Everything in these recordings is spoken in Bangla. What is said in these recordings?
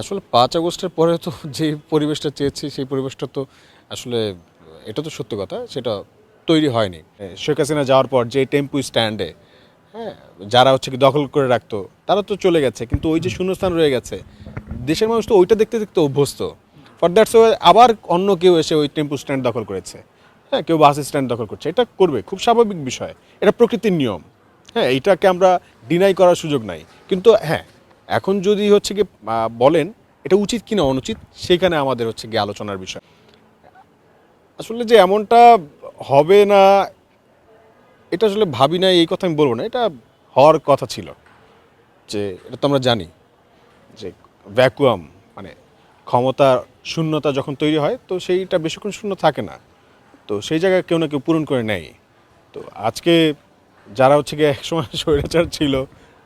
আসলে পাঁচ আগস্টের পরে তো যে পরিবেশটা চেয়েছি সেই পরিবেশটা তো আসলে এটা তো সত্য কথা সেটা তৈরি হয়নি। শেখ হাসিনা যাওয়ার পর যে টেম্পু স্ট্যান্ডে হ্যাঁ যারা হচ্ছে কি দখল করে রাখতো তারা তো চলে গেছে কিন্তু ওই যে শূন্যস্থান রয়ে গেছে দেশের মানুষ তো ওইটা দেখতে দেখতে অভ্যস্ত। ফর দ্যাটস আবার অন্য কেউ এসে ওই টেম্পু স্ট্যান্ড দখল করেছে। হ্যাঁ কেউ বাস স্ট্যান্ড দখল করছে এটা করবে খুব স্বাভাবিক বিষয় এটা প্রকৃতির নিয়ম। হ্যাঁ এইটাকে আমরা ডিনাই করার সুযোগ নাই। কিন্তু হ্যাঁ এখন যদি হচ্ছে কি বলেন, এটা উচিত কিনা অনুচিত, সেখানে আমাদের হচ্ছে গিয়ে আলোচনার বিষয়। আসলে যে এমনটা হবে না, এটা আসলে ভাবি না এই কথা আমি বলব না, এটা হওয়ার কথা ছিল যে, এটা তো আমরা জানি যে ভ্যাকুয়াম মানে ক্ষমতা শূন্যতা যখন তৈরি হয়, তো সেইটা বেশিক্ষণ শূন্য থাকে না। তো সেই জায়গায় কেউ না কেউ পূরণ করে নেয় তো আজকে যারা হচ্ছে গিয়ে একসময় স্বৈরাচার ছিল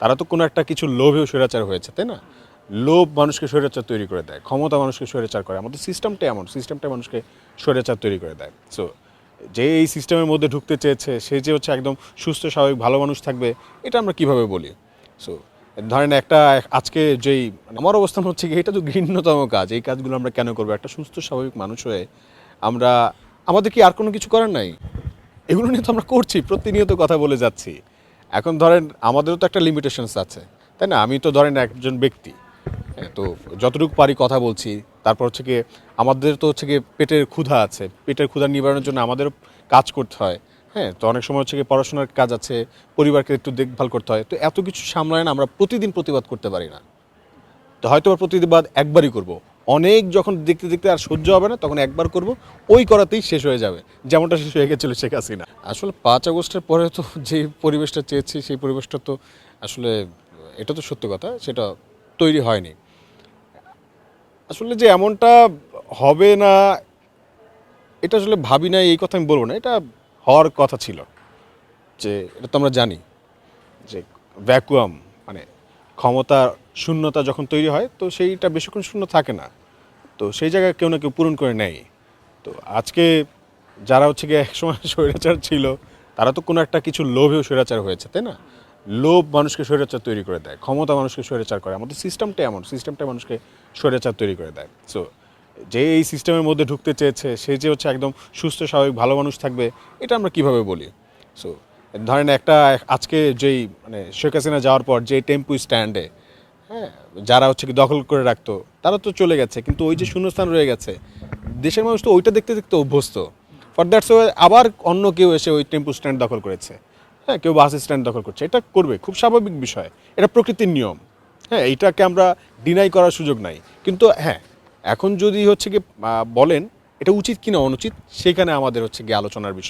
তারা তো কোনো একটা কিছু লোভেও স্বৈরাচার হয়েছে, তাই না? লোভ মানুষকে স্বৈরাচার তৈরি করে দেয়, ক্ষমতা মানুষকে স্বৈরাচার করে। আমাদের সিস্টেমটা এমন সিস্টেমটা মানুষকে স্বৈরাচার তৈরি করে দেয়। সো যে এই সিস্টেমের মধ্যে ঢুকতে চেয়েছে, সে যে হচ্ছে একদম সুস্থ, স্বাভাবিক, ভালো মানুষ থাকবে, এটা আমরা কীভাবে বলি? সো ধরেন একটা আজকে যেই মানে আমার অবস্থান হচ্ছে কি, এটা তো ঘৃণ্যতম কাজ, এই কাজগুলো আমরা কেন করব? একটা সুস্থ, স্বাভাবিক মানুষ হয়ে আমরা, আমাদের কি আর কোনো কিছু করার নাই? এগুলো নিয়ে তো আমরা করছি, প্রতিনিয়ত কথা বলে যাচ্ছি। এখন ধরেন আমাদেরও তো একটা লিমিটেশনস আছে তাই না? আমি তো ধরেন একজন ব্যক্তি হ্যাঁ, তো যতটুকু পারি কথা বলছি তারপর হচ্ছে কি আমাদের তো হচ্ছে কি পেটের ক্ষুধা আছে পেটের ক্ষুধা নিবারণের জন্য আমাদেরও কাজ করতে হয় হ্যাঁ তো অনেক সময় হচ্ছে কি পড়াশোনার কাজ আছে পরিবারকে একটু দেখভাল করতে হয় তো এত কিছু সামলায় না আমরা প্রতিদিন প্রতিবাদ করতে পারি না তো হয়তো প্রতিবাদ একবারই করব। অনেক যখন দেখতে দেখতে আর সহ্য হবে না, তখন একবার করব, ওই করাতেই শেষ হয়ে যাবে। যেমনটা শেষ হয়ে গেছিল শেখ হাসিনা। আসলে পাঁচ আগস্টের পরে তো যে পরিবেশটা চেয়েছি, সেই পরিবেশটা তো আসলে, এটা তো সত্য কথা, সেটা তৈরি হয়নি। আসলে যে এমনটা হবে না, এটা আসলে ভাবি না এই কথা আমি বলব না, এটা হওয়ার কথা ছিল। যে এটা তো আমরা জানি, যে ভ্যাকুয়াম মানে ক্ষমতা শূন্যতা যখন তৈরি হয়, তো সেইটা বেশিক্ষণ শূন্য থাকে না। তো সেই জায়গায় কেউ না কেউ পূরণ করে নেয়। তো আজকে যারা হচ্ছে গিয়ে একসময় স্বৈরাচার ছিল, তারা তো কোনো একটা কিছু লোভেও স্বৈরাচার হয়েছে, তাই না? লোভ মানুষকে স্বৈরাচার তৈরি করে দেয়, ক্ষমতা মানুষকে স্বৈরাচার করে। আমাদের সিস্টেমটা এমন সিস্টেমটা মানুষকে স্বৈরাচার তৈরি করে দেয়। সো যে এই সিস্টেমের মধ্যে ঢুকতে চেয়েছে, সে যে হচ্ছে একদম সুস্থ, স্বাভাবিক, ভালো মানুষ থাকবে, এটা আমরা কীভাবে বলি? সো ধরেন একটা আজকে যেই মানে শেখ হাসিনা যাওয়ার পর যে টেম্পু স্ট্যান্ডে হ্যাঁ যারা হচ্ছে কি দখল করে রাখতো, তারা তো চলে গেছে, কিন্তু ওই যে শূন্যস্থান রয়ে গেছে, দেশের মানুষ তো ওইটা দেখতে দেখতে অভ্যস্ত। ফর দ্যাটস আবার অন্য কেউ এসে ওই টেম্পু স্ট্যান্ড দখল করেছে। হ্যাঁ কেউ বাস স্ট্যান্ড দখল করছে, এটা করবে, খুব স্বাভাবিক বিষয়, এটা প্রকৃতির নিয়ম। হ্যাঁ এইটাকে আমরা ডিনাই করার সুযোগ নাই। কিন্তু হ্যাঁ এখন যদি হচ্ছে কি বলেন, এটা উচিত কিনা অনুচিত, সেখানে আমাদের হচ্ছে গিয়ে আলোচনার বিষয়।